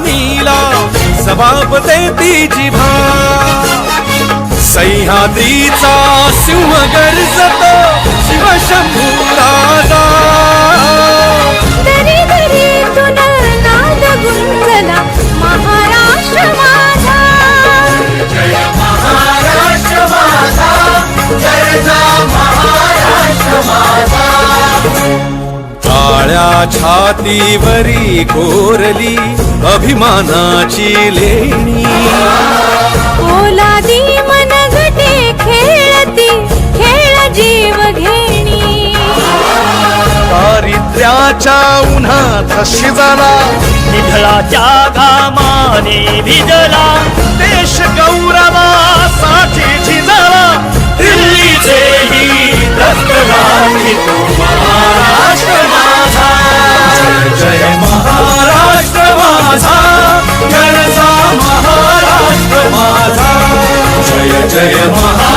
सुलतानीला सबाब देती जिभा। सह्याद्रीचा सिंह गर्जतो शिवशंभू राजा। नाद गुंजला महाराष्ट्र माझा। काळ्या छातीवरी कोरली अभिमानाची लेणी. ओलादी मनगटे खेळती खेळ जीव घेणी. दारिद्र्याच्या उन्हात शिजला विठ्ठलाच्या घामाने भिजला. देश गौरवासाठी झिजला दिल्लीचे ही दत्तराणी 아,